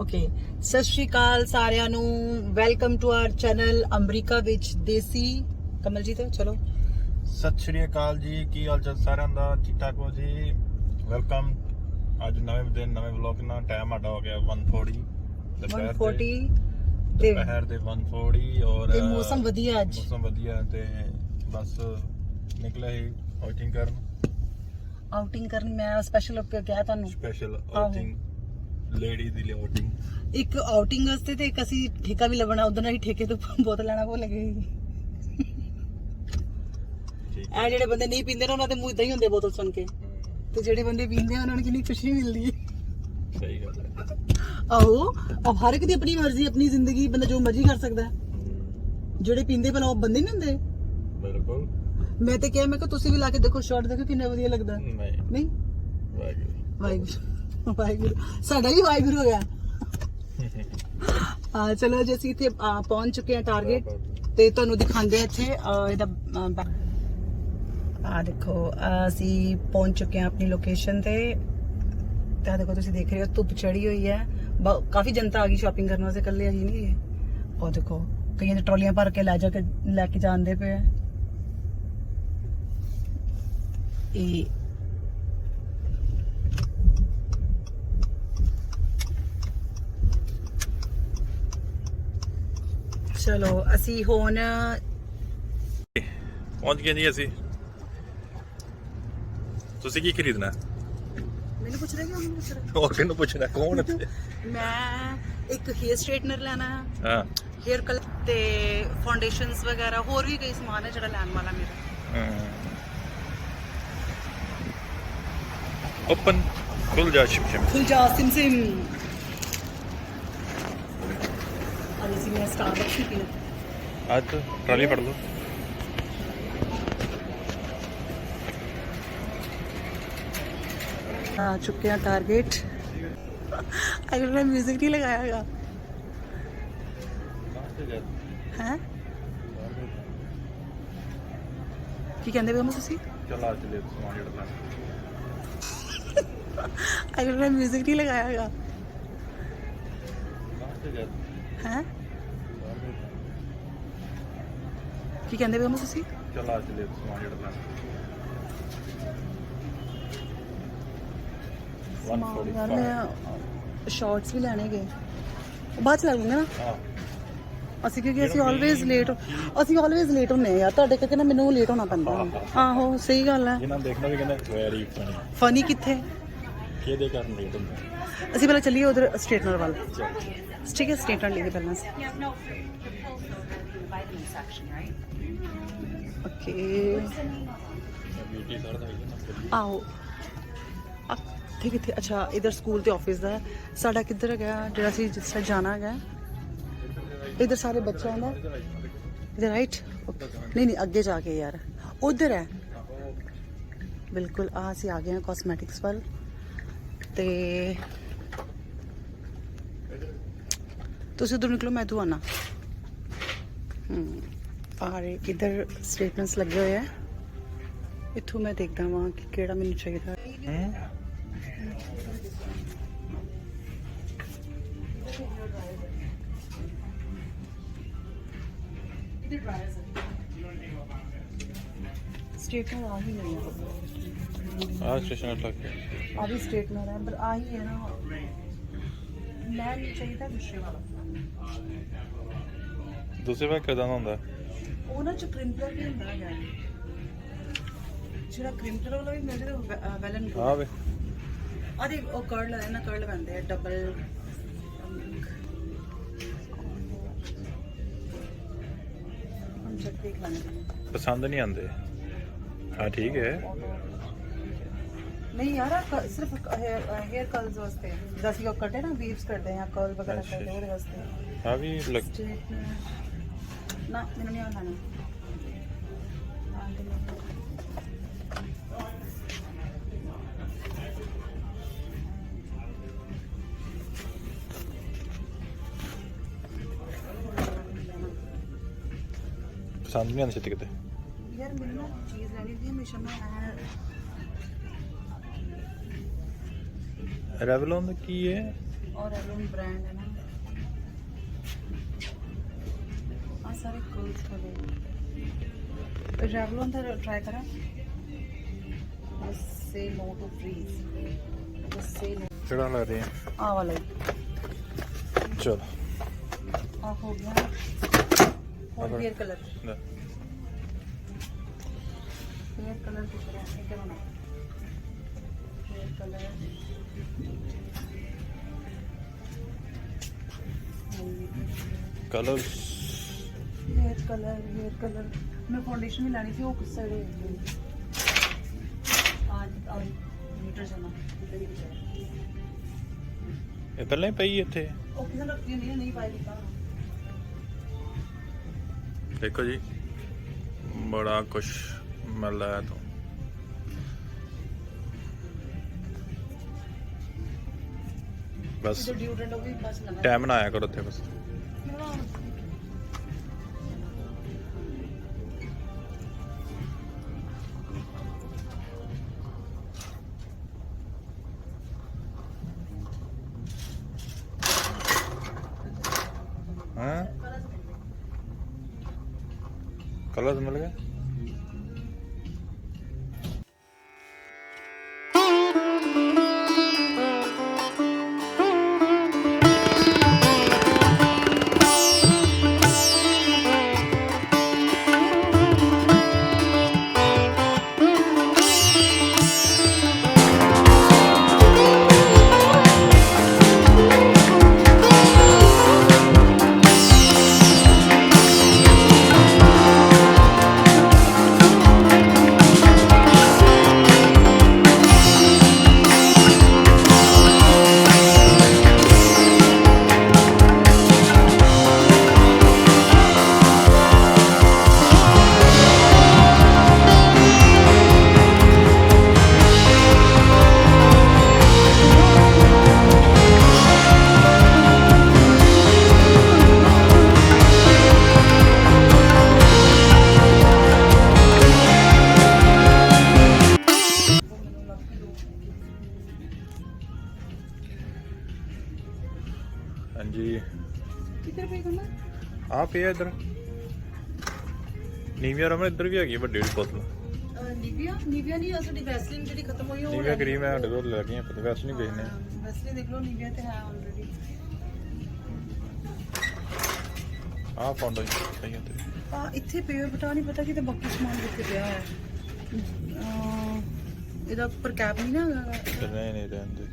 Okay ਸਤਿ ਸ਼੍ਰੀ ਅਕਾਲ ਸਾਰਿਆਂ ਨੂੰ। Welcome to our channel America ਵਿੱਚ ਦੇਸੀ। ਕਮਲਜੀਤ ਚਲੋ। ਸਤਿ ਸ਼੍ਰੀ ਅਕਾਲ ਜੀ। ਕੀ ਹਾਲ ਚਾਲ ਸਾਰਿਆਂ ਦਾ? ਠੀਕ ਠਾਕ ਹੋ ਜੀ? ਵੈਲਕਮ ਅੱਜ ਨਵੇਂ ਦਿਨ ਨਵੇਂ ਵਲੌਗ ਨਾਲ ਟਾਈਮ ਆਡਾ ਹੋ ਗਿਆ 140 ਦੁਪਹਿਰ 140 ਦੇ ਤੇ ਦੁਪਹਿਰ ਦੇ 140 ਔਰ ਤੇ ਮੌਸਮ ਵਧੀਆ ਅੱਜ। ਮੌਸਮ ਵਧੀਆ ਤੇ ਬਸ ਨਿਕਲੇ ਹੀ ਆਊਟਿੰਗ ਕਰਨ। ਆਊਟਿੰਗ ਕਰਨ ਮੈਂ ਸਪੈਸ਼ਲ ਕਿਹਾ ਤੁਹਾਨੂੰ। ਸਪੈਸ਼ਲ। ਆਊਟਿੰਗ ਲੇਡੀ ਦੀ ਲਈ ਆਊਟਿੰਗ ਇੱਕ ਆਊਟਿੰਗ ਵਾਸਤੇ ਤੇ ਇੱਕ ਅਸੀਂ ਠੇਕਾ ਵੀ ਲੱਭਣਾ ਉਦੋਂ ਅਸੀਂ ਠੇਕੇ ਤੋਂ ਬੋਤਲ ਲੈਣਾ ਭੁੱਲ ਗਏ ਇਹ ਜਿਹੜੇ ਬੰਦੇ ਨਹੀਂ ਪੀਂਦੇ ਨਾ ਉਹਨਾਂ ਦੇ ਮੂੰਹ ਇਦਾਂ ਹੀ ਹੁੰਦੇ ਬੋਤਲ ਸੁਣ ਕੇ। ਤੇ ਜਿਹੜੇ ਬੰਦੇ ਪੀਂਦੇ ਆ ਉਹਨਾਂ ਨੂੰ ਕਿੰਨੀ ਖੁਸ਼ੀ ਮਿਲਦੀ ਹੈ। ਸਹੀ ਗੱਲ ਹੈ। ਆਹੋ ਹਰ ਇੱਕ ਦੀ ਆਪਣੀ ਮਰਜ਼ੀ ਆਪਣੀ ਜ਼ਿੰਦਗੀ ਬੰਦਾ ਜੋ ਮਰਜ਼ੀ ਕਰ ਸਕਦਾ ਜਿਹੜੇ ਪੀਂਦੇ ਭਲਾ ਉਹ ਬੰਦੇ ਨਹੀਂ ਹੁੰਦੇ। ਬਿਲਕੁਲ। ਮੈਂ ਤੇ ਕਿਹਾ ਮੈਂ ਕਿ ਤੁਸੀਂ ਵੀ ਲਾ ਕੇ ਦੇਖੋ ਸ਼ਾਟ ਦੇਖੋ ਕਿੰਨਾ ਵਧੀਆ ਲੱਗਦਾ। ਨਹੀਂ। ਨਹੀਂ? ਵਾਹਿਗੁਰੂ। ਵਾਹਿਗੁਰੂ। ਵਾਹਿਗੁਰੂ। ਸਾਡਾ ਵੀ ਵਾਹਿਗੁਰੂ ਹੋ ਗਿਆ। ਆ ਚਲੋ ਜੀ ਅਸੀਂ ਇੱਥੇ ਆ, ਪਹੁੰਚ ਚੁੱਕੇ ਹਾਂ ਟਾਰਗੇਟ ਤੇ ਤੁਹਾਨੂੰ ਦਿਖਾਉਂਦੇ ਹਾਂ ਇੱਥੇ ਆ, ਇਹਦਾ ਆ ਦੇਖੋ ਆ, ਅਸੀਂ ਪਹੁੰਚ ਚੁੱਕੇ ਹਾਂ ਆਪਣੀ ਲੋਕੇਸ਼ਨ ਤੇ। ਤੇ ਦੇਖੋ ਤੁਸੀਂ ਦੇਖ ਰਹੇ ਹੋ ਧੁੱਪ ਚੜੀ ਹੋਈ ਹੈ। ਬ- ਕਾਫੀ ਜਨਤਾ ਆ ਗਈ ਸ਼ਾਪਿੰਗ ਕਰਨ ਵਾਸਤੇ ਇਕੱਲੇ ਆਈ ਨਹੀਂ ਇਹ ਉਹ ਦੇਖੋ ਕਈਆਂ ਦੇ ਟਰਾਲੀਆਂ ਭਰ ਕੇ ਲੈ ਜਾ ਕੇ ਲੈ ਕੇ ਜਾਂਦੇ ਪਏ ਆ। ਇਹ ਚਲੋ ਅਸੀਂ ਹੁਣ ਪਹੁੰਚ ਗਏ ਜੀ ਅਸੀਂ। ਤੁਸੀਂ ਕੀ ਖਰੀਦਣਾ? ਮੈਨੂੰ ਪੁੱਛ ਰਹੇ ਕਿ ਉਹਨੂੰ ਪੁੱਛ ਰਹੇ? ਹੋਰ ਕਿਹਨੂੰ ਪੁੱਛਣਾ? ਕੌਣ ਇੱਥੇ? ਮੈਂ ਇੱਕ ਹੇਅਰ ਸਟ੍ਰੇਟਨਰ ਲੈਣਾ। ਹੈ। ਹਾਂ ਹੇਅਰ ਕਲਰ ਤੇ ਫਾਊਂਡੇਸ਼ਨਸ ਵਗੈਰਾ ਹੋਰ ਵੀ ਕਈ ਸਮਾਨ ਹੈ ਜਿਹੜਾ ਲੈਣ ਵਾਲਾ ਮੇਰਾ। ਓਪਨ ਖੁੱਲ ਜਾ ਸ਼ਿਮ ਸ਼ਿਮ ਖੁਲਜਾ ਸਿਮ ਸਿਮ मैं पढ़ लो। आ चुके हैं टारगेट अगर मैं म्यूज़िक नहीं लगाया गया ਕੀ ਕਹਿੰਦੇ ਵੀ ਤੁਸੀਂ ਤੁਸੀਂ ਚਲ ਆ ਚਲੇ ਸਮਾਨ ਕੀ ਕਹਿੰਦੇ ਪਏ ਹੋ ਤੁਸੀਂ? ਚਲ ਆ ਚਲੇ ਸਮਾਨ ਜਿਹੜਾ ਯਾਰ ਮੈਂ ਸ਼ਾਰਟਸ ਵੀ ਲੈਣੇ ਗਏ। ਬਾਅਦ ਚ ਲੈ ਲੂੰਗਾ ਨਾ। ਹਾਂ। ਅਸੀਂ ਕਿਉਂਕਿ ਅਸੀਂ ਆਲਵੇਜ਼ ਲੇਟ ਅਸੀਂ ਆਲਵੇਜ਼ ਲੇਟ ਹੁੰਨੇ ਆ ਯਾਰ। ਤੁਹਾਡੇ ਕਰਕੇ ਨਾ ਮੈਨੂੰ ਲੇਟ ਹੋਣਾ ਪੈਂਦਾ। ਆਹੋ ਸਹੀ ਗੱਲ ਹੈ। ਜਿਹਨਾਂ ਦੇਖਣਾ ਵੀ ਕਹਿੰਦੇ ਵੈਰੀ ਫਨੀ ਫਨੀ ਕਿੱਥੇ? ਕਿਹਦੇ ਕਾਰਨ ਲੇਟ ਹੁੰਦਾ? ਅਸੀਂ ਪਹਿਲਾਂ ਚੱਲੀਏ ਉਧਰ ਸਟੇਟਨਰ ਵੱਲ। ਠੀਕ ਹੈ ਸਟੇਟਨਰ ਲਈਏ ਪਹਿਲਾਂ ਵੀ ਨਾ ਆਓ। ਠੀਕ ਹੈ ਅੱਛਾ ਇਧਰ ਸਕੂਲ ਤੇ ਆਫਿਸ ਦਾ। ਸਾਡਾ ਕਿੱਧਰ ਹੈਗਾ? ਜਿਹੜਾ ਅਸੀਂ ਜਿਸ ਤਰ੍ਹਾਂ ਜਾਣਾ ਹੈਗਾ। ਇਧਰ ਸਾਰੇ ਬੱਚਿਆਂ ਦਾ? ਇਧਰ ਰਾਈਟ ਨਹੀਂ ਨਹੀਂ ਅੱਗੇ ਜਾ ਕੇ ਯਾਰ। ਉਧਰ ਹੈ। ਬਿਲਕੁਲ ਆ ਅਸੀਂ ਆ ਗਏ ਹਾਂ ਕਾਸਮੈਟਿਕਸ ਵੱਲ। ਤੇ ਤੁਸੀਂ ਉਧਰ ਨਿਕਲੋ ਮੈਂ ਤੂੰ ਆਣਾ ਰਹੇ ਇਧਰ ਸਟੇਟਮੈਂਟਸ ਲੱਗੇ ਹੋਏ ਆ? ਇੱਥੋਂ ਮੈਂ ਦੇਖਦਾ ਵਾਂ ਕਿ ਕਿਹੜਾ ਮੈਨੂੰ ਚਾਹੀਦਾ। ਹੂੰ? ਸਟੇਟਨਰ ਆ ਹੀ ਨਹੀਂ ਆ ਸਟੇਸ਼ਨ ਲੱਗ ਗਿਆ। ਆ ਵੀ ਸਟੇਟਨਰ ਹੈ ਪਰ ਆ ਹੀ ਹੈ ਨਾ ਮੈਂ ਨਹੀਂ ਚਾਹੀਦਾ ਦੂਸਰੇ ਵਾਲਾ। ਦੂਸਰੇ ਵਾਰ ਕਿਦਾਂ ਦਾ ਹੁੰਦਾ? ਉਹ ਨਾ ਚ ਕ੍ਰਿੰਪਲਰ ਵੀ ਹੁੰਦਾ ਹੈ ਜਿਹੜਾ ਕ੍ਰਿੰਪਲਰ ਵਾਲਾ ਵੀ ਮਿਲ ਜਾਂਦਾ ਵੈਲਨ ਆ ਵੇ। ਆ ਦੇ ਉਹ ਕਰਲ ਹੈ ਨਾ ਕਰਲ ਬੰਦੇ ਆ ਡਬਲ ਹਮ ਚੱਕ ਪਸੰਦ ਨਹੀਂ ਆਉਂਦੇ। ਹਾਂ ਠੀਕ ਹੈ। ਨਹੀਂ ਯਾਰ ਆਹ ਸਿਰਫ ਹੇਅਰ ਕਰਲਸ ਵਾਸਤੇ। ਜਿੱਦਾਂ ਅਸੀਂ ਉਹ ਕੱਟੇ ਨਾ ਵੀਵਸ ਕਰਦੇ ਹਾਂ ਕਰਲ ਵਗੈਰਾ ਕਰਦੇ ਉਹਦੇ ਵਾਸਤੇ। ਆ ਵੀ ਲੱਗ। ഭക്ഷണം ഇതിന് മണിയാവുന്നതാണ് സാന്ത്വനിയാണ് ശ്രദ്ധിക്കട്ടെ. रेवलॉन की है और रेवलॉन ब्रांड है ना सारे कर्ल्स कलर रेवलॉन था ट्राई करा। Say no to frizz say no चढ़ा ला रहे हैं। आ वाला चलो। आ हो गया। और पियर कलर पियर कलर दिख रहा है क्या बना pear colour colours head colour hair colour ਮੈਂ ਫਾਊਂਡੇਸ਼ਨ ਵੀ ਲੈਣੀ ਸੀ ਉਹ ਸੜੇ ਆਜ ਆਜ ਮੀਟਰ ਜਮਾ ਇਹ ਪਹਿਲਾਂ ਹੀ? ਪਈ ਇੱਥੇ। ਉਹ ਕਿਸੇ ਨੂੰ ਰੱਖੀ ਨਹੀਂ ਨਹੀਂ ਪਾਈ ਦਿੱਤਾ ਦੇਖੋ ਜੀ ਬੜਾ ਕੁਛ ਮਿਲਦਾ ਹੈ ਤੋਂ ਬਸ। ਡਿਊਟੈਂਟ ਉਹ ਵੀ ਬਸ ਨਵਾਂ। ਟਾਈਮ ਨਾ ਆਇਆ ਕਰੋ ਉੱਥੇ ਬਸ। ਨੀਵੀਆ ਰਮਨ ਇੱਧਰ ਵੀ ਹੈਗੀ ਵੱਡੀ ਜਿਹੀ ਬੋਤਲ ਨੀਵੀਆ? ਨੀਵੀਆ ਨਹੀਂ ਅਸਲੀ ਵੈਸਲਿਨ ਜਿਹੜੀ ਖਤਮ ਹੋਈ ਉਹ ਨੀਵੀਆ ਕਰੀਮ ਹੈ ਸਾਡੇ ਕੋਲ ਲੱਗੀਆਂ ਪਤਾ ਵੈਸੇ ਨਹੀਂ ਵੇਚਨੇ ਵੈਸਲਿਨ ਦੇਖ ਲਓ ਨੀਵੀਆ ਤੇ ਹੈ ਆਲਰੇਡੀ ਆ ਸਹੀ ਤੇ ਆ ਇੱਥੇ ਪਿਆ ਬਟਾ ਨਹੀਂ ਪਤਾ ਕਿਤੇ ਬਾਕੀ ਸਮਾਨ ਕਿੱਥੇ ਪਿਆ ਹੈ। ਇਹਦਾ ਉੱਪਰ ਕੈਪ ਨਹੀਂ ਨਾ ਨਹੀਂ ਨਹੀਂ ਰਹਿੰਦੇ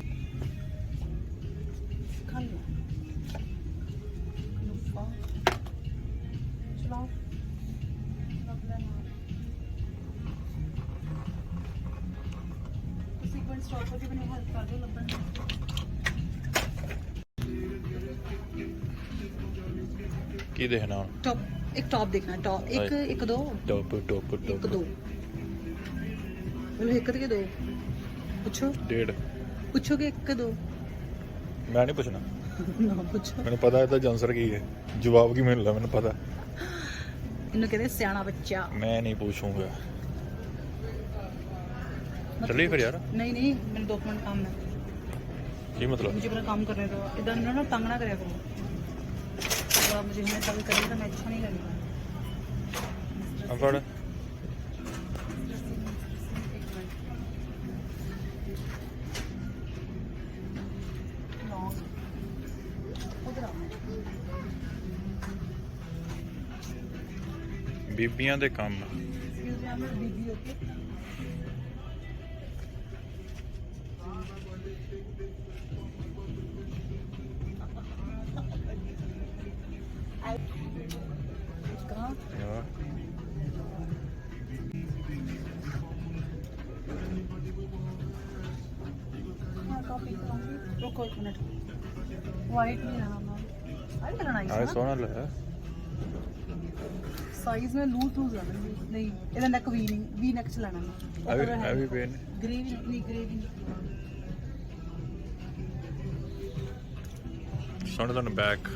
ਕੀ ਦੇਖਣਾ ਹੁਣ ਟੌਪ ਇੱਕ ਟੌਪ ਦੇਖਣਾ ਟੌਪ ਇੱਕ ਹਾਂਜੀ। ਇੱਕ ਦੋ ਟੋਪ ਟੋਪ ਇੱਕ ਟੋਪ ਦੋ ਮੈਨੂੰ ਇੱਕ ਤੇ ਕਿ ਦੋ ਪੁੱਛੋ ਡੇਢ ਪੁੱਛੋ ਕਿ ਇੱਕ ਕਿ ਦੋ ਮੈਂ ਨਹੀਂ ਪੁੱਛਣਾ ਨਾ ਪੁੱਛੋ ਮੈਨੂੰ ਪਤਾ ਇਹਦਾ ਆਨਸਰ ਕੀ ਹੈ ਜਵਾਬ ਕੀ ਮਿਲਣਾ ਮੈਨੂੰ ਪਤਾ ਇਹਨੂੰ ਕਹਿੰਦੇ ਸਿਆਣਾ ਬੱਚਾ ਮੈਂ ਨਹੀਂ ਪੁੱਛੂੰਗਾ ਚੱਲੀਏ ਫਿਰ ਯਾਰ नहीं नहीं मेरे दो मिनट काम है ਕੀ ਮਤਲਬ मुझे मेरा काम करने दो इधर ना ना तंग ना करे करो अगर आप मुझे हमें तंग करेंगे तो मैं अच्छा नहीं लगेगा ਆ ਫੜ उधर आओ ਬੀਬੀਆਂ ਦੇ ਕੰਮ Excuse me, ਟੌਪਿਕ ਕਰਾਂਗੇ। ਰੁਕੋ ਇੱਕ ਮਿੰਟ। ਵਾਈਟ ਨਹੀਂ ਲੈਣਾ ਮੈਂ ਆਈ ਕਰਨਾ ਆਈ ਸੋਹਣਾ ਲੱਗਾ। ਸਾਈਜ਼ ਮੈਂ ਲੂਜ਼ ਲੂਜ਼ ਲੈਣਾ ਨਹੀਂ ਇਹਦਾ ਨੈਕ ਵੀ ਨਹੀਂ ਵੀ ਨੈਕ ਚ ਲੈਣਾ ਮੈਂ। ਅਭੀ ਅਭੀ ਪੇਨ ਗ੍ਰੇ ਵੀ ਨਹੀਂ ਗ੍ਰੇ ਵੀ ਨਹੀਂ ਸੋਹਣਾ ਤੁਹਾਨੂੰ ਬੈਕ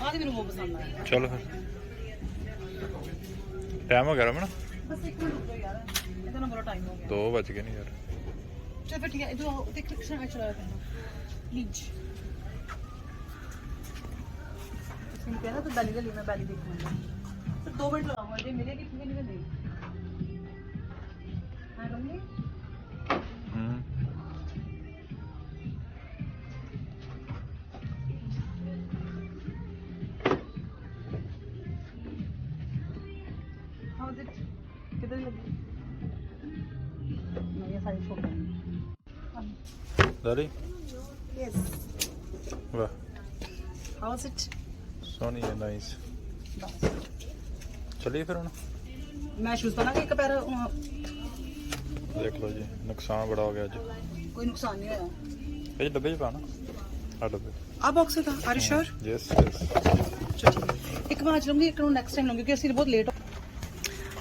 ਆਹ ਤੇ ਮੈਨੂੰ ਬਹੁਤ ਪਸੰਦ ਆਇਆ। ਚਲੋ ਫਿਰ। ਟਾਈਮ ਹੋ ਗਿਆ ਰਮਨ? ਬਸ ਇੱਕ ਮਿੰਟ ਰੁਕੋ ਯਾਰ ਇਹਦਾ ਨਾ ਬੜਾ ਟਾਈਮ ਹੋ ਗਿਆ। 2 ਵੱਜ ਗਏ ਨਹੀਂ ਯਾਰ। ਚਲ ਫਿਰ ਠੀਕ ਹੈ ਆਓ ਤੇ ਕਲਿੱਕ ਕਰਨਾ ਚਲਾ ਕਰਨਾ ਪਲੀਜ਼ ਤੁਸੀਂ ਨੂੰ ਕਹਿਣਾ ਤਾਂ ਬੈਲੀ ਦਾ ਲਈ ਮੈਂ ਬੈਲੀ ਦੇਖਣਾ ਫਿਰ 2 ਮਿੰਟ ਲਾਉਂਗਾ ਜੇ ਮਿਲੇਗੀ ਫਿਰ ਨਹੀਂ ਦੇ ਹਾਊ ਇਜ਼ ਇਟ ਸੋਹਣੀ ਹੈ ਨਾਈਸ ਚਲਿਏ ਫਿਰ ਹੁਣ। ਮੈਂ ਸ਼ੂਜ਼ ਪਾਣਾ ਕਿ ਇੱਕ ਪੈਰ ਅਹ, ਦੇਖ ਲਓ ਜੀ ਨੁਕਸਾਨ ਬੜਾ ਹੋ ਗਿਆ ਅੱਜ। ਕੋਈ ਨੁਕਸਾਨ ਨਹੀਂ ਹੋਇਆ। ਇਹ 'ਚ ਡੱਬੇ 'ਚ ਪਾਣਾ। ਆ ਡੱਬੇ। ਆ ਬਾਕਸ ਹੈਗਾ are you sure yes yes ਇੱਕ ਮੈਂ ਅੱਜ ਲੂੰਗੀ ਇੱਕ ਨੂੰ ਨੈਕਸਟ ਟਾਈਮ ਲੂੰਗੀ ਕਿਉਂਕਿ ਅਸੀਂ ਬਹੁਤ ਲੇਟ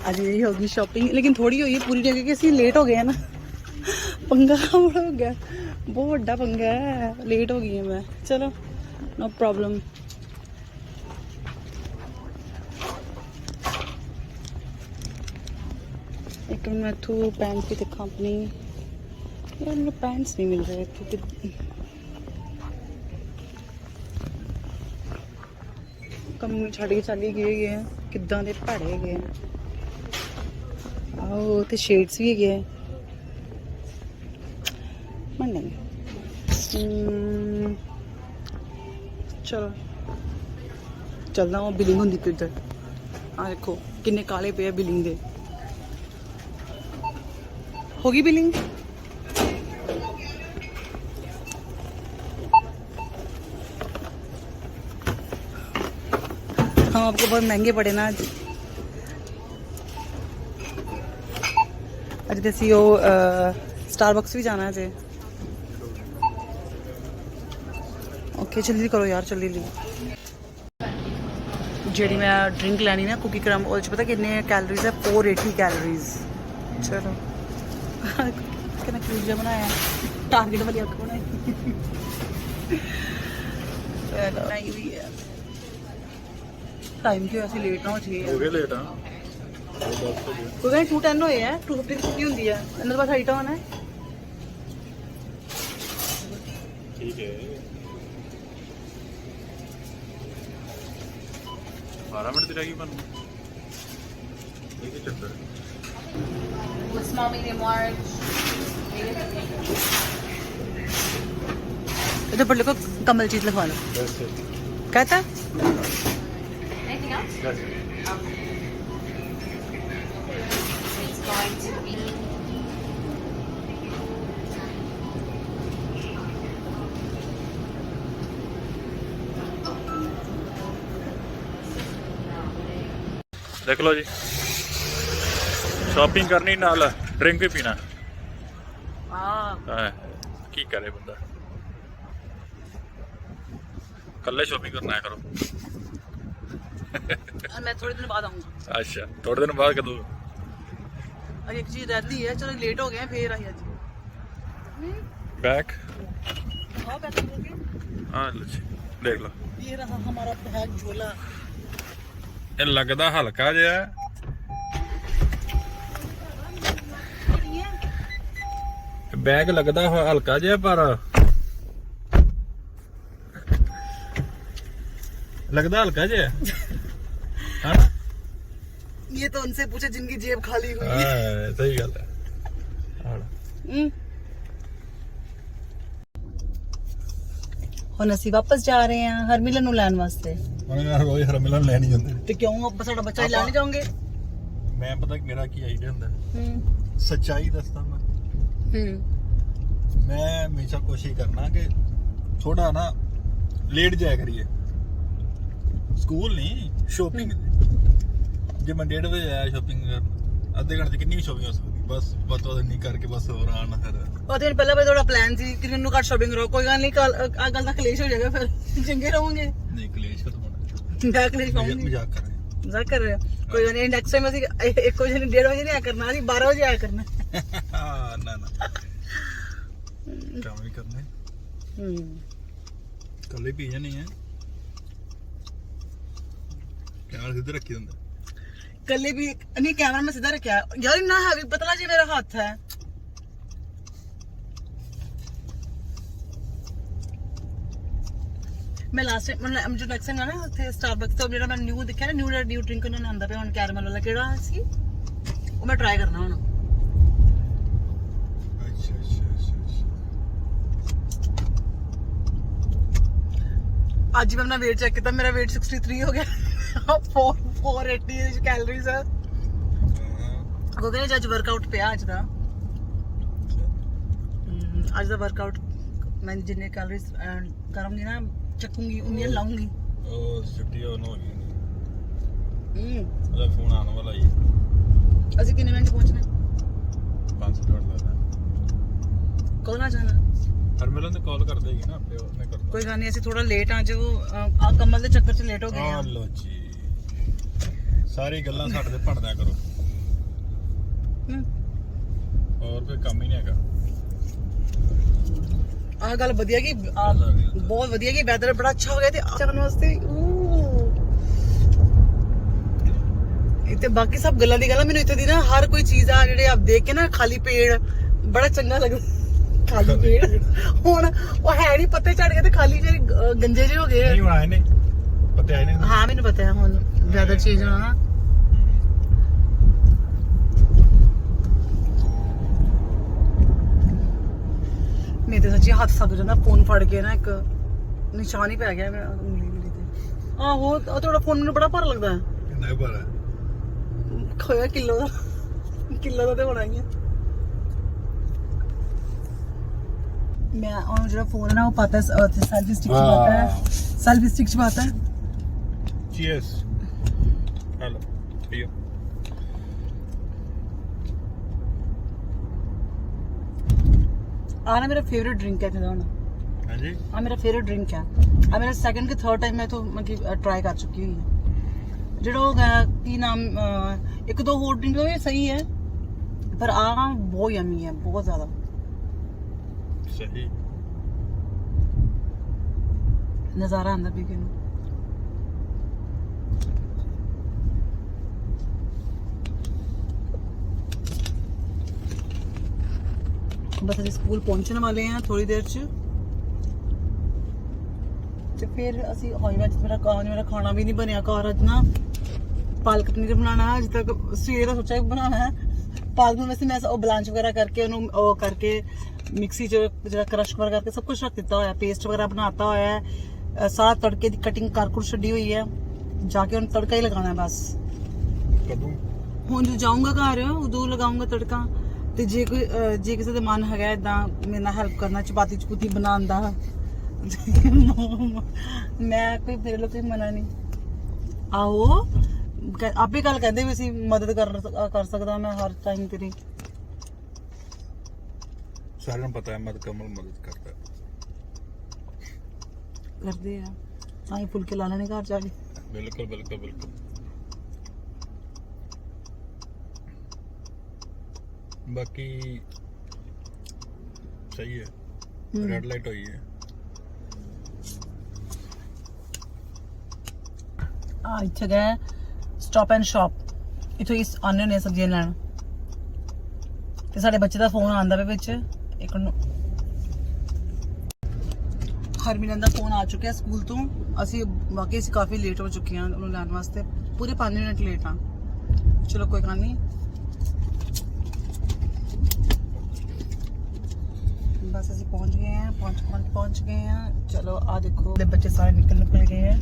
ਅੱਜ ਇਹ ਹੋਗੀ ਸ਼ਾਪਿੰਗ ਲੇਕਿਨ ਥੋੜੀ ਹੋਈ ਹੈ ਪੂਰੀ ਨਹੀਂ ਹੋਈ ਕਿਉਂਕਿ ਅਸੀਂ ਲੇਟ ਹੋ ਗਏ ਹਨ ਪੰਗਾ ਬੜਾ ਹੋ ਗਿਆ। ਬਹੁਤ ਵੱਡਾ ਪੰਗਾ ਹੈ। ਲੇਟ ਹੋ ਗਈ ਹਾਂ ਮੈਂ। ਚਲੋ। ਨੋ ਪ੍ਰੋਬਲਮ ਇੱਕ ਮਿੰਟ ਮੈਂ ਇੱਥੋਂ ਪੈਂਟ ਵੀ ਦੇਖਾਂ ਆਪਣੀ ਯਾਰ ਮੈਨੂੰ ਪੈਂਟਸ ਨਹੀਂ ਮਿਲ ਰਹੇ ਇੱਥੇ ਕਿ ਕੰਮ ਛੱਡ ਕੇ ਚੱਲੀ ਗਈ ਹੈਗੇ ਆ ਕਿੱਦਾਂ ਦੇ ਭੜੇ ਹੈਗੇ ਆ ਆਓ ਤੇ ਸ਼ੇਡਸ ਵੀ ਹੈਗੇ ਆ ਹਮ, ਚਲੋ ਚੱਲਦਾ ਉਹ ਬਿਲਿੰਗ ਹੁੰਦੀ ਪਈ ਉੱਧਰ ਆ ਦੇਖੋ ਕਿੰਨੇ ਕਾਲੇ ਪਏ ਆ ਬਿਲਿੰਗ ਦੇ ਹੋ ਗਈ ਬਿਲਿੰਗ हम आपको बहुत महंगे पड़े ना आज ਅੱਜ ਤੇ ਅਸੀਂ ਉਹ ਸਟਾਰਬਕਸ ਵੀ ਜਾਣਾ ਜੇ ਓਕੇ ਜਲਦੀ ਕਰੋ ਯਾਰ ਜਲਦੀ ਲਈ। ਜਿਹੜੀ ਮੈਂ ਡਰਿੰਕ ਲੈਣੀ ਨਾ ਕੁਕੀ ਕਰਮ ਉਹਦੇ ਚ ਪਤਾ ਕਿੰਨੇ ਕੈਲਰੀਜ਼ ਹੈ 480 ਕੈਲਰੀਜ਼ ਚਲੋ। ਕਿੰਨਾ ਕਿਊਟ ਜਿਹਾ ਬਣਾਇਆ। ਟਾਰਗੇਟ ਵਾਲੀ ਅੱਖ ਬਣਾਈ। ਚਲੋ। ਨਹੀਂ ਵੀ ਹੈ ਟਾਈਮ ਕਿਉਂ ਅਸੀਂ ਲੇਟ ਨਾ ਹੋ ਜਾਈਏ। ਹੋ ਗਏ ਲੇਟ ਆ ਕੋਈ ਕਹਿੰਦੇ 210 ਹੋਏ ਆ। 250 ਛੁੱਟੀ ਹੁੰਦੀ ਆ। ਇਹਨਾਂ ਦੇ ਪਾਸ ਹਾਈਟ ਹੋਣਾ। ਹੈ ਠੀਕ ਹੈ। 12 ਮਿੰਟ ਦੀ ਰਹਿ ਗਈ ਬਣ ਇਹ ਕੀ ਚੱਕਰ ਹੈ? small, medium, large. ਇਹਦੇ पर लिखो कमल चीज लिखवा लो That's it. कहता Anything else? That's it. It's going to be ਦੇਖ ਲਓ ਜੀ। ਸ਼ਾਪਿੰਗ ਕਰਨੀ ਨਾਲ ਡਰਿੰਕ ਵੀ ਪੀਣਾ। ਹਾਂ। ਕੀ ਕਰੇ ਬੰਦਾ? ਕੱਲੇ ਸ਼ਾਪਿੰਗ ਕਰਨਾ ਕਰੋ। ਮੈਂ ਥੋੜੇ ਦਿਨ ਬਾਅਦ ਆਉਂਗਾ ਅੱਛਾ ਥੋੜੇ ਦਿਨ ਬਾਅਦ ਕਦੋਂ? ਅਜੇ ਇੱਕ ਚੀਜ਼ ਰਹਿੰਦੀ ਹੈ ਚਲੋ ਲੇਟ ਹੋ ਗਏ ਫੇਰ ਆਈ ਅੱਜ। ਬੈਕ ਹਾਂ ਬੈਕ ਹੋ ਗਏ ਹਾਂ ਲੋ ਜੀ ਦੇਖ ਲਓ। ਇਹ ਰਹਾ ਹਮਾਰਾ ਬੈਗ ਝੋਲਾ। ਇਹ ਲੱਗਦਾ ਹਲਕਾ ਜਿਹਾ ਹੈ। ये ਬੈਗ ਲੱਗਦਾ ਹ- ਹਲਕਾ ਜਿਹਾ ਪਰ ਲੱਗਦਾ ਹਲਕਾ ਜਿਹਾ ਹਾਂ ये तो उनसे पूछे जिनकी जेब खाली हुई है ਹਾਂ ਸਹੀ ਗੱਲ ਹੈ ਹਾਂ हम्म। ਹੁਣ ਅਸੀਂ ਵਾਪਸ ਜਾ ਰਹੇ ਹਾਂ ਹਰਮਿਲਨ ਨੂੰ ਲੈਣ ਵਾਸਤੇ ਮੈਂ ਯਾਰ ਰੋਜ਼ ਹਰ ਮਿਲਣ ਲੈਣੀ ਜਾਂਦੇ। ਤੇ ਕਿਉਂ ਆਪਾਂ ਸਾਡਾ ਬੱਚਾ ਹੀ ਲੈਣ ਜਾਓਗੇ? ਮੈਂ ਪਤਾ ਮੇਰਾ ਕੀ ਆਈਡੀਆ ਹੁੰਦਾ। ਹੂੰ। ਸੱਚਾਈ ਦੱਸਦਾ ਮੈਂ। ਹੂੰ। ਮੈਂ ਹਮੇਸ਼ਾ ਕੋਸ਼ਿਸ਼ ਕਰਨਾ ਕਿ ਥੋੜਾ ਨਾ ਲੇਟ ਜਾਇਆ ਕਰੀਏ। ਸਕੂਲ ਨਹੀਂ ਸ਼ੋਪਿੰਗ ਜੇ ਮੈਂ 1:30 ਵਜੇ ਆਇਆ ਸ਼ੋਪਿੰਗ ਕਰਨ ਅੱਧੇ ਘੰਟੇ 'ਚ ਕਿੰਨੀ ਸ਼ੋਪਿੰਗ ਹੋ ਸਕਦੀ? ਬਸ ਉਹ ਨਹੀਂ ਕਰਕੇ ਬਸ ਹੋਰ ਆਣਾ ਫਿਰ। ਉਹ ਦਿਨ ਪਹਿਲਾਂ ਪਹਿਲਾਂ ਤੁਹਾਡਾ ਪਲਾਨ ਸੀ ਕਿ ਨੂੰ ਘੱਟ ਸ਼ਾਪਿੰਗ ਕਰੋ। ਕੋਈ ਗੱਲ ਨਹੀਂ ਕੱਲ ਆ ਗੱਲ ਦਾ ਕਲੇਸ਼ ਹੋ ਜਾਏਗਾ ਫਿਰ। ਚੰਗੇ ਰਹੋਗੇ। ਨਹੀਂ ਕਲੇਸ਼ ਖਤਮ ਕਲੇਸ਼ ਪਾਉਂਗੀ ਮਜ਼ਾਕ ਕਰ ਰਹੇ ਮਜ਼ਾਕ ਕਰ ਰਹੇ ਹੋ ਕੋਈ ਗੱਲ ਨਹੀਂ ਨੈਕਸਟ ਟਾਈਮ ਅਸੀਂ 1 ਵਜੇ ਨਹੀਂ 1:30 ਵਜੇ ਨਹੀਂ ਆਇਆ ਕਰਨਾ ਅਸੀਂ 12 ਵਜੇ ਆਇਆ ਕਰਨਾ। ਹਾਂ ਨਾ ਨਾ। ਕੰਮ ਵੀ ਕਰਨੇ। ਹੂੰ। ਕੱਲੇ ਪੀ ਜਾਣੀ ਹੈ ਖਿਆਲ ਸਿੱਧੇ ਰੱਖੀ ਹੁੰਦਾ ਕੱਲੇ ਵੀ ਨਹੀਂ ਕੈਮਰਾ ਮੈਂ ਸਿੱਧਾ ਰੱਖਿਆ। ਯਾਰ ਇੰਨਾ ਹੈਵੀ ਪਤਲਾ ਜੀ ਮੇਰਾ ਹੱਥ ਹੈ। ਮੈਂ ਲਾਸਟ ਟਾਈਮ ਮੈਂ ਨੈਕਸਟ ਨਾ ਉੱਥੇ ਸਟਾਰਬਕਸ ਤੋਂ ਜਿਹੜਾ ਮੈਂ ਨਿਊ ਦੇਖਿਆ ਨਾ ਨਿਊ ਨਿਊ ਡਰਿੰਕ ਉਹਨਾਂ ਨੇ ਆਂਦਾ ਪਿਆ ਹੁਣ ਕੈਰਮਲ ਵਾਲਾ ਕਿਹੜਾ ਸੀ? ਉਹ ਮੈਂ ਟਰਾਈ ਕਰਨਾ ਹੁਣ। ਅੱਛਾ ਅੱਛਾ ਅੱਛਾ ਅੱਜ ਮੈਂ ਆਪਣਾ weight ਚੈੱਕ ਕੀਤਾ ਮੇਰਾ weight 63 ਹੋ ਗਿਆ। 4 480 ਕੈਲੋਰੀਜ਼ ਹੈ। ਉਹ ਕਹਿੰਦੇ ਅੱਜ ਵਰਕਆਊਟ ਪਿਆ ਅੱਜ ਦਾ। ਅੱਜ ਦਾ ਵਰਕਆਊਟ ਮੈਂ ਜਿੰਨੇ ਕੈਲੋਰੀਜ਼ ਕਰਾਂਗੀ ਨਾ ਚੱਕੂਗੀ ਉਨੀਆਂ ਲਾਉਂਗੀ। ਉਹ ਛੁੱਟੀ ਹੋ ਨਾ ਹੋ ਗਈ ਹਮ, ਉਹਦਾ ਫੋਨ ਆਉਣ ਵਾਲਾ ਹੀ ਅਸੀਂ ਕਿੰਨੇ ਮਿੰਟ ਪਹੁੰਚਣਾ? 5 ਮਿੰਟ ਲੱਗਦਾ ਆ ਜਾਣਾ? ਹਰ ਮਿਲਨ ਤੇ ਕਾਲ ਕਰ ਦੇਗੀ ਨਾ ਆਪੇ ਉਹਨੇ ਕਰਦਾ ਕੋਈ ਗੱਲ ਨਹੀਂ ਅਸੀਂ ਥੋੜਾ ਲੇਟ ਆ ਜੋ ਆ ਕਮਲ ਦੇ ਚੱਕਰ 'ਚ ਲੇਟ ਹੋ ਗਏ ਆ। ਆ ਲੋ ਜੀ। ਸਾਰੀ ਗੱਲਾਂ ਸਾਡੇ ਤੇ ਭੰਡਦਿਆ ਕਰੋ। ਹਮ, ਹੋਰ ਕੋਈ ਕੰਮ ਹੀ ਨਹੀਂ ਹੈਗਾ। ਆਹ ਗੱਲ ਵਧੀਆ ਕਿ ਆਹ ਬਹੁਤ ਵਧੀਆ ਕਿ ਵੈਦਰ ਬੜਾ ਅੱਛਾ ਹੋ ਗਿਆ ਤੇ ਚੱਕਣ ਵਾਸਤੇ ਊ। ਇੱਥੇ ਬਾਕੀ ਸਭ ਗੱਲਾਂ ਦੀ ਗੱਲ ਆ ਮੈਨੂੰ ਇੱਥੇ ਦੀ ਨਾ ਹਰ ਕੋਈ ਚੀਜ਼ ਆ ਜਿਹੜੇ ਆਪ ਦੇਖ ਕੇ ਨਾ ਖਾਲੀ ਪੇੜ ਬੜਾ ਚੰਗਾ ਲੱਗਦਾ। ਖਾਲੀ ਪੇੜ। ਹੁਣ ਉਹ ਹੈ ਨਹੀਂ ਪੱਤੇ ਝੜ ਗਏ ਤੇ ਖਾਲੀ ਜਿਹੜੇ ਗੰਜੇ ਜਿਹੇ ਹੋ ਗਏ। ਨਹੀਂ ਹੁਣ ਆਏ ਨੇ। ਪਤਾ ਆਏ ਨੇ। ਹਾਂ ਮੈਨੂੰ ਪਤਾ ਹੈ ਹੁਣ ਵੈਦਰ ਚੇਂਜ ਹੋਣਾ ਨਾ। ਮੇਰੇ ਤੇ ਸੱਚੀ ਹੱਥ ਸੱਕ ਜਾਂਦਾ ਫੋਨ ਫੜ ਕੇ ਨਾ ਇੱਕ ਨਿਸ਼ਾਨ ਹੀ ਪੈ ਗਿਆ ਮੇਰਾ ਉਂਗਲੀ ਮੇਰੀ ਤੇ ਆਹੋ ਉਹ ਤੁਹਾਡਾ ਫੋਨ ਮੈਨੂੰ ਬੜਾ ਭਾਰਾ ਲੱਗਦਾ ਹੈ ਕਿੰਨਾ ਕੁ ਭਾਰਾ ਹੈ? ਖੋਇਆ ਕਿਲੋ ਦਾ ਕਿਲੋ ਦਾ ਤੇ ਹੋਣਾ ਹੀ ਹੈ ਮੈਂ ਉਹ ਜਿਹੜਾ ਫੋਨ ਹੈ ਨਾ ਉਹ ਪਤਾ ਸੈਲਫੀ ਸਟਿਕ ਚ ਹਾਂ। ਪਾਤਾ ਹੈ ਸੈਲਫੀ ਸਟਿਕ ਚ ਪਾਤਾ ਹੈ. Hello. ਪੀਓ ਆ ਨਾ ਮੇਰਾ ਫੇਵਰਿਟ ਡਰਿੰਕ ਹੈ ਜਿਹਦਾ ਹੁਣ। ਹਾਂਜੀ? ਆ ਮੇਰਾ ਫੇਵਰਿਟ ਡਰਿੰਕ ਹੈ। ਆ ਮੇਰਾ ਸੈਕੰਡ ਕਿ ਥਰਡ ਟਾਈਮ ਮੈਂ ਤੋਂ ਮਤਲਬ ਟਰਾਈ ਕਰ ਚੁੱਕੀ ਹੋਈ ਹਾਂ। ਜਿਹੜਾ ਉਹ ਕੀ ਨਾਮ ਅਹ, ਇੱਕ ਦੋ ਹੋਰ ਡਰਿੰਕ ਵੀ ਸਹੀ ਹੈ ਪਰ ਆ ਬਹੁਤ ਯਮੀ ਹੈ ਬਹੁਤ ਜ਼ਿਆਦਾ। ਸਹੀ। ਨਜ਼ਾਰਾ ਆਉਂਦਾ ਪੀ ਕੇ ਨੂੰ ਬਸ ਅਸੀਂ ਸਕੂਲ ਪਹੁੰਚਣ ਵਾਲੇ ਹਾਂ ਥੋੜੀ ਦੇਰ ਚ। ਤੇ ਫਿਰ ਅਸੀਂ ਹੋਈ ਵਿੱਚ ਮੇਰਾ ਕਾਹ ਮੇਰਾ ਖਾਣਾ ਵੀ ਨਹੀਂ ਬਣਿਆ ਘਰ ਅੱਜ ਨਾ। ਪਾਲਕ ਪਨੀਰ ਬਣਾਉਣਾ ਅੱਜ ਤੱਕ ਸਵੇਰ ਦਾ ਸੋਚਿਆ ਕਿ ਬਣਾਉਣਾ ਹੈ। ਪਾਲਕ ਨੂੰ ਵੈਸੇ ਮੈਂ ਉਹ ਬਲਾਂਚ ਵਗੈਰਾ ਕਰਕੇ ਉਹਨੂੰ ਉਹ ਕਰਕੇ ਮਿਕਸੀ 'ਚ ਜਿਹੜਾ ਕ੍ਰਸ਼ ਵਗੈਰਾ ਕਰਕੇ ਸਭ ਕੁਝ ਰੱਖ ਦਿੱਤਾ ਹੋਇਆ ਪੇਸਟ ਵਗੈਰਾ ਬਣਾਤਾ ਹੋਇਆ ਹੈ। ਸਾਰਾ ਤੜਕੇ ਦੀ ਕਟਿੰਗ ਕਰ ਕੁਰ ਛੱਡੀ ਹੋਈ ਹੈ। ਜਾ ਕੇ ਉਹਨੂੰ ਤੜਕਾ ਹੀ ਲਗਾਉਣਾ ਹੈ ਬਸ। ਕਦੋਂ? ਹੁਣ ਜੋ ਜਾਊਂਗਾ ਘਰ ਉਦੋਂ ਲਗਾਉਂਗਾ ਤੜਕਾ। ਤੇ ਜੇ ਕੋਈ ਜੇ ਕਿਸੇ ਦਾ ਮਨ ਹੈਗਾ ਇਦਾਂ ਮੇਰੇ ਨਾਲ ਹੈਲਪ ਕਰਨਾ ਚਪਾਤੀ ਚਪੂਤੀ ਬਣਾਉਣ ਦਾ ਮੈਂ ਕੋਈ ਮੇਰੇ ਲਈ ਕੋਈ ਮਨਾ ਨਹੀਂ। ਆਓ ਆਪੇ ਗੱਲ ਕਹਿੰਦੇ ਵੀ ਅਸੀਂ ਮਦਦ ਕਰ ਕਰ ਸਕਦਾ ਮੈਂ ਹਰ ਟਾਈਮ ਤੇਰੀ। ਸਾਰਿਆਂ ਨੂੰ ਪਤਾ ਹੈ ਮਦ ਕਮਲ ਮਦਦ ਕਰਦਾ। ਕਰਦੇ ਆ। ਤਾਂ ਹੀ ਫੁਲਕੇ ਲਾ ਲੈਣੇ ਘਰ ਜਾ ਕੇ। ਬਿਲਕੁਲ ਬਿਲਕੁਲ ਬਿਲਕੁਲ। ਬਾਕੀ ਸਹੀ ਹੈ। ਰੈਡ ਲਾਈਟ ਹੋਈ ਹੈ। ਆ ਇੱਥੇ ਗਏ। ਸਟਾਪ ਐਂਡ ਸ਼ਾਪ ਇਥੋਂ ਇਸ ਆਨੇ ਨੇ ਸਬਜ਼ੀਆਂ ਲੈਣ। ਤੇ ਸਾਡੇ ਬੱਚੇ ਦਾ ਫੋਨ ਆਂਦਾ ਪਿਆ ਵਿੱਚ। ਇੱਕ ਨੂੰ ਹਰਮਿਲਨ ਦਾ ਫੋਨ ਆ ਚੁੱਕਿਆ ਸਕੂਲ ਤੋਂ। ਅਸੀਂ ਵਾਕਈ ਅਸੀਂ ਕਾਫੀ ਲੇਟ ਹੋ ਚੁੱਕੇ ਹਾਂ ਉਹਨੂੰ ਲੈਣ ਵਾਸਤੇ। ਪੂਰੇ 5 ਮਿੰਟ ਲੇਟ ਹਾਂ। ਚਲੋ ਕੋਈ ਗੱਲ ਨਹੀਂ। ਬਸ ਅਸੀਂ ਪਹੁੰਚ ਗਏ ਹਾਂ ਪਹੁੰਚ ਪਹੁੰਚ ਪਹੁੰਚ ਗਏ ਹਾਂ ਚਲੋ ਆ ਦੇਖੋ ਦੇ ਬੱਚੇ ਸਾਰੇ ਨਿਕਲ ਨਿਕਲ ਗਏ ਹੈ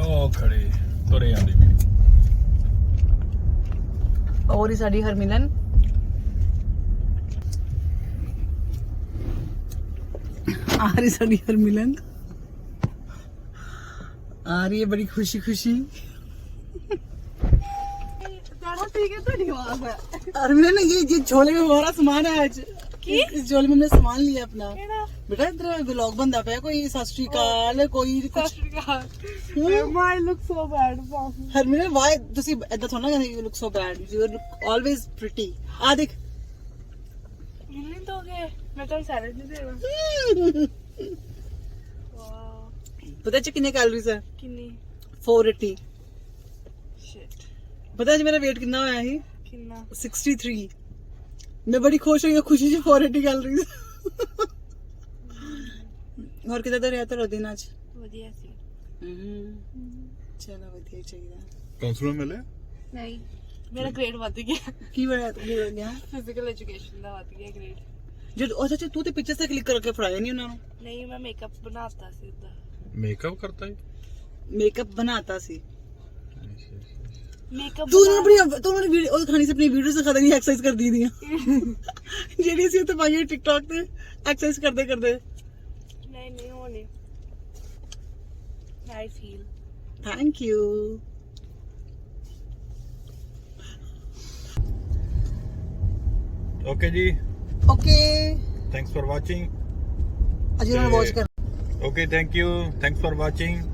ਉਹ ਖੜੇ ਤੁਰੇ ਜਾਂਦੀ ਵੀ ਔਰ ਹੀ ਸਾਡੀ ਹਰਮਿਲਨ ਆ ਰਹੀ ਸਾਡੀ ਹਰਮਿਲਨ ਆ ਰਹੀ ਹੈ ਬੜੀ ਖੁਸ਼ੀ ਖੁਸ਼ੀ ठीक है तो नहीं हुआ है हरमिलन ये ये झोले में हमारा सामान है आज की इस झोले में हमने सामान लिया अपना बेटा इधर व्लॉग बनता पे कोई सत श्री अकाल कोई कुछ My look so bad. Harmilan why ਤੁਸੀਂ ਇਦਾਂ ਥੋੜਾ ਨਾ ਕਹਿੰਦੇ you look so bad you look always pretty ਆ ਦੇਖ Hindi to okay. मैं तो सैलड नहीं देगा. Wow. ਪਤਾ ਚ ਕਿੰਨੇ ਕੈਲੋਰੀਜ਼ ਹੈ ਕਿੰਨੀ 480 ਸ਼ਿਟ ਪਤਾ ਜੀ ਮੇਰਾ weight ਕਿੰਨਾ ਹੋਇਆ ਸੀ? ਕਿੰਨਾ? 63 ਮੈਂ ਬੜੀ ਖੁਸ਼ ਹੋਈ ਹਾਂ ਖੁਸ਼ੀ ਚ 480 ਕੈਲੋਰੀਜ਼ ਹੋਰ ਕਿਦਾਂ ਦਾ ਰਿਹਾ ਤੇਰਾ ਦਿਨ ਅੱਜ? ਵਧੀਆ ਸੀ। ਚਲੋ ਵਧੀਆ ਹੀ ਚਾਹੀਦਾ। ਕਾਉਂਸਲਰ ਮਿਲੇ ਨਹੀਂ। ਮੇਰਾ ਗ੍ਰੇਡ ਵੱਧ ਗਿਆ। ਕੀ ਕੀ ਹੋ ਗਿਆ ਫਿਜ਼ੀਕਲ ਐਜੂਕੇਸ਼ਨ ਦਾ ਵੱਧ ਗਿਆ ਗ੍ਰੇਡ ਜਦ ਉਹ ਸੱਚ ਤੂੰ ਤੇ ਪਿਕਚਰ ਤੇ ਕਲਿੱਕ ਕਰਕੇ ਫੜਾਇਆ ਨਹੀਂ ਉਹਨਾਂ ਨੂੰ? ਨਹੀਂ ਮੈਂ ਮੇਕਅਪ ਬਣਾਤਾ ਸੀ ਉਦਾਂ ਮੇਕਅਪ ਕਰਤਾ ਹੈ ਮੇਕਅਪ ਬਣਾਤਾ ਸੀ। ਮੇਕਅਪ ਤੂੰ ਨਾ ਆਪਣੀ ਤੂੰ ਮੈਨੂੰ ਵੀਡੀਓ ਉਹ ਖਾਣੀ ਸੀ ਆਪਣੀ ਵੀਡੀਓ ਦਿਖਾ ਦੇਣੀ ਐਕਸਰਸਾਈਜ਼ ਕਰਦੀ ਦੀਆਂ ਜਿਹੜੀ ਸੀ ਉੱਤੇ ਪਾਈਏ ਟਿਕਟੌਕ ਤੇ ਐਕਸਰਸਾਈਜ਼ ਕਰਦੇ ਕਰਦੇ ਨਹੀਂ ਨਹੀਂ ਹੋਣੇ I feel thank you okay ਜੀ ਓਕੇ ਥੈਂਕਸ ਫॉर ਵਾਚਿੰਗ ਅਜੀ ਉਹਨਾਂ ਵਾਚ ਕਰ okay thank you thanks for watching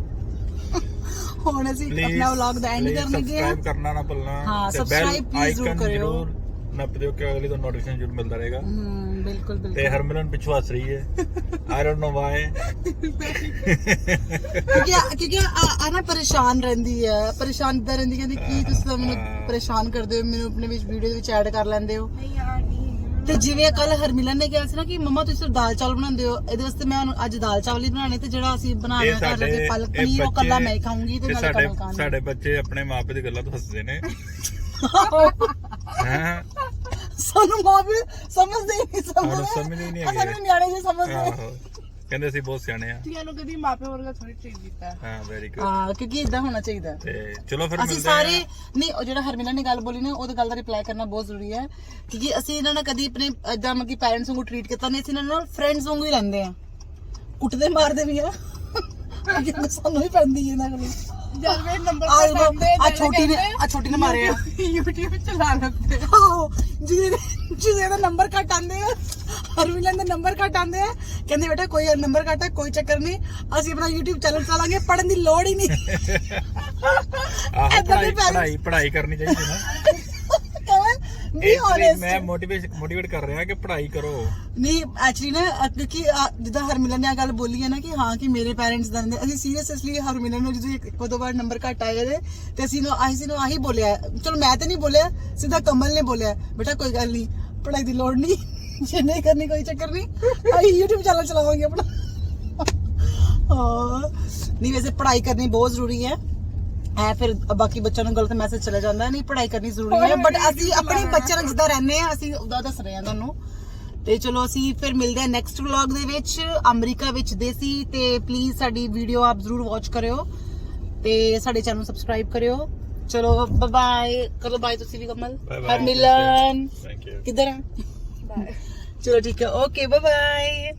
ਹੁਣ ਅਸੀਂ ਪਲੀਜ਼ ਆਪਣਾ ਵਲੌਗ ਦਾ ਐਂਡ ਕਰਨ ਲੱਗੇ ਹਾਂ ਸਬਸਕ੍ਰਾਈਬ ਕਰਨਾ ਨਾ ਭੁੱਲਣਾ ਹਾਂ, ਤੇ subscribe bell please ਜ਼ਰੂਰ ਕਰਿਓ। ਨੱਪ ਦਿਓ ਕਿ ਅਗਲੀ ਤੋਂ ਨੋਟੀਫਿਕੇਸ਼ਨ ਜ਼ਰੂਰ ਮਿਲਦਾ ਰਹੇਗਾ। ਹਮ ਬਿਲਕੁਲ ਤੇ ਬਿਲਕੁਲ ਹਰਮਨ ਪਿੱਛੋਂ ਹੱਸ ਰਹੀ ਹੈ। ਆਈ ਡੋਨਟ ਨੋ ਵਾਈ ਕਿਉਂਕਿ ਕਿਉਂਕਿ ਆ ਆ ਨਾ ਪਰੇਸ਼ਾਨ ਰਹਿੰਦੀ ਹੈ ਪਰੇਸ਼ਾਨ ਇਦਾਂ ਰਹਿੰਦੀ ਕਹਿੰਦੀ ਕੀ ਤੁਸੀਂ ਤਾਂ ਮੈਨੂੰ ਪਰੇਸ਼ਾਨ ਕਰਦੇ ਹੋ ਮੈਨੂੰ ਆਪਣੇ ਵਿੱਚ ਵੀਡੀਓ ਦੇ ਵਿੱਚ ਐਡ ਕਰ ਲੈਂਦੇ ਹੋ। ਨਹੀਂ ਯਾਰ ਤੇ ਜਿਵੇਂ ਕੱਲ ਹਰਮਿਲਨ ਨੇ ਕਿਹਾ ਸੀ ਨਾ ਕਿ ਮੰਮਾ ਤੁਸੀਂ ਸਿਰਫ ਦਾਲ ਚਾਵਲ ਬਣਾਉਂਦੇ ਹੋ ਇਹਦੇ ਵਾਸਤੇ ਮੈਂ ਹੁਣ ਅੱਜ ਦਾਲ ਚਾਵਲ ਹੀ ਬਣਾਣੇ ਤੇ ਜਿਹੜਾ ਅਸੀਂ ਬਣਾਉਣਾ ਘਰ ਦੇ ਪਾਲਕ ਪਨੀਰ ਉਹ ਕੱਲਾ ਮੈਂ ਹੀ ਖਾਊਂਗੀ ਤੇ ਨਾਲੇ ਸਾਡੇ ਕਮਲ ਖਾਣ ਸਾਡੇ ਬੱਚੇ ਆਪਣੇ ਮਾਪੇ ਦੀ ਗੱਲਾਂ ਤੋਂ ਹੱਸਦੇ ਨੇ। ਹਾਂ? ਸਾਨੂੰ ਮਾਂ ਵੀ ਸਮਝਦੇ ਹੀ ਨਹੀਂ ਸਮਝਦੇ ਹੀ ਵੀ ਨਿਆਣੇ ਜੇ ਸਮਝਦੇ ਕਹਿੰਦੇ ਅਸੀਂ ਬਹੁਤ ਸਿਆਣੇ ਆ। ਤੁਹਾਨੂੰ ਕਦੀ ਮਾਪੇ ਵਰਗਾ ਥੋੜੀ ਟ੍ਰੀਟ ਕੀਤਾ। ਹਾਂ ਵੈਰੀ ਗੁੱਡ ਹਾਂ ਕਿਉਂਕਿ ਇਦਾਂ ਹੋਣਾ ਚਾਹੀਦਾ। ਤੇ ਚਲੋ ਫਿਰ ਅਸੀਂ ਮਿਲਦੇ ਸਾਰੇ ਨਹੀਂ ਉਹ ਜਿਹੜਾ ਹਰਮਿਲਾ ਨੇ ਗੱਲ ਬੋਲੀ ਨਾ ਉਹਦੀ ਗੱਲ ਦਾ ਰਿਪਲਾਈ ਕਰਨਾ ਬਹੁਤ ਜ਼ਰੂਰੀ ਹੈ। ਕਿਉਂਕਿ ਅਸੀਂ ਇਹਨਾਂ ਨਾਲ ਕਦੀ ਆਪਣੇ ਇਦਾਂ ਮਤਲਬ ਕਿ ਪੈਰੈਂਟਸ ਵਾਂਗੂ ਟਰੀਟ ਕੀਤਾ ਨਹੀਂ ਅਸੀਂ ਇਹਨਾਂ ਨਾਲ ਫਰੈਂਡਸ ਵਾਂਗੂ ਹੀ ਰਹਿੰਦੇ ਆ ਕੁੱਟਦੇ ਮਾਰਦੇ ਵੀ ਆ। ਕਿਉਂਕਿ ਸਾਨੂੰ ਹੀ ਪੈਂਦੀ ਹੈ ਇਹਨਾਂ ਕੋਲ। ਜਦ ਮੇਰੇ ਨੰਬਰ ਆ ਆ ਛੋਟੀ ਨੇ ਆ ਛੋਟੀ ਨੇ ਮਾਰੇ ਆ। YouTube ਚਲਾ ਲੈਂਦੇ। ਆਹੋ ਜਿਹਦੇ ਜਿਹਦੇ ਦਾ ਨੰਬਰ ਘੱਟ ਆਂਦੇ ਆ ਹਰਮਿਲਨ ਦੇ ਨੰਬਰ ਘੱਟ ਆਂਦੇ ਆ ਕਹਿੰਦੇ ਬੇਟਾ ਕੋਈ ਨੰਬਰ ਘੱਟ ਹੈ ਕੋਈ ਚੱਕਰ ਨਹੀਂ ਅਸੀਂ ਆਪਣਾ YouTube ਚੈਨਲ ਚਲਾਵਾਂਗੇ ਪੜਨ ਦੀ ਲੋੜ ਹੀ ਨਹੀਂ। ਆਹੋ ਪੜ੍ਹਾਈ ਪੜ੍ਹਾਈ ਕਰਨੀ ਚਾਹੀਦੀ ਨਾ। ਇਸ ਲਈ honest ਮੈਂ ਮੋਟੀਵੇਟ ਮੋਟੀਵੇਟ ਕਰ ਰਿਹਾ ਕਿ ਪੜ੍ਹਾਈ ਕਰੋ। ਨਹੀਂ ਐਕਚੁਅਲੀ ਨਾ ਅ, ਕਿਉਂਕਿ ਅ, ਜਿੱਦਾਂ ਹਰਮਿਲਨ ਨੇ ਆ ਗੱਲ ਬੋਲੀ ਹੈ ਨਾ ਕਿ ਹਾਂ ਕਿ ਮੇਰੇ ਪੈਰੈਂਟਸ ਦਾ ਨੇ ਅਸੀਂ ਸੀਰੀਅਸਲੀ ਹਰਮਿਲਨ ਨੂੰ ਜਦੋਂ ਇੱਕ ਦੋ ਵਾਰ ਨੰਬਰ ਘੱਟ ਆਏ ਇਹਦੇ ਤੇ ਅਸੀਂ ਨੂੰ ਆਹੀ ਸੀ ਨੂੰ ਆਹੀ ਬੋਲਿਆ। ਚਲੋ ਮੈਂ ਤੇ ਨਹੀਂ ਬੋਲਿਆ ਸਿੱਧਾ ਕਮਲ ਨੇ ਬੋਲਿਆ। ਬੇਟਾ ਕੋਈ ਗੱਲ ਨਹੀਂ ਪੜਾਈ ਦੀ ਲੋੜ ਨਹੀਂ ਜੇ ਨਹੀਂ ਕਰਨੀ ਕੋਈ ਚੱਕਰ ਨਹੀਂ ਅਸੀਂ YouTube ਚੈਨਲ ਚਲਾਵਾਂਗੇ ਆਪਣਾ। ਹਾਂ ਨਹੀਂ ਵੈਸੇ ਪੜਾਈ ਕਰਨੀ ਬਹੁਤ ਜ਼ਰੂਰੀ ਹੈ। ਐ ਫਿਰ ਬਾਕੀ ਬੱਚਿਆਂ ਨੂੰ ਗਲਤ ਮੈਸੇਜ ਚਲਾ ਜਾਂਦਾ ਨਹੀਂ ਪੜਾਈ ਕਰਨੀ ਜ਼ਰੂਰੀ ਹੈ ਬਟ ਅਸੀਂ ਆਪਣੇ ਬੱਚਿਆਂ ਨਾਲ ਜਿੱਦਾਂ ਰਹਿੰਦੇ ਆ ਅਸੀਂ ਉਹਦਾ ਦੱਸ ਰਹੇ ਹਾਂ ਤੁਹਾਨੂੰ। ਤੇ ਚਲੋ ਅਸੀਂ ਫਿਰ ਮਿਲਦੇ ਹਾਂ ਨੈਕਸਟ ਵਲੌਗ ਦੇ ਵਿੱਚ ਅਮਰੀਕਾ ਵਿੱਚ ਦੇਸੀ ਤੇ ਪਲੀਜ਼ ਸਾਡੀ ਵੀਡੀਓ ਆਪ ਜ਼ਰੂਰ ਵਾਚ ਕਰਿਓ ਤੇ ਸਾਡੇ ਚੈਨਲ ਨੂੰ ਸਬਸਕ੍ਰਾਈਬ ਕਰਿਓ। ਚਲੋ ਬਾਏ ਬਾਏ ਕਰੋ ਬਾਏ ਤੁਸੀਂ ਵੀ ਕਮਲ. ਹਰ ਮਿਲਨ। ਥੈਂਕ ਯੂ ਕਿੱਧਰ ਆ? ਬਾਏ ਚਲੋ ਠੀਕ ਹੈ ਓਕੇ ਬਾਏ ਬਾਏ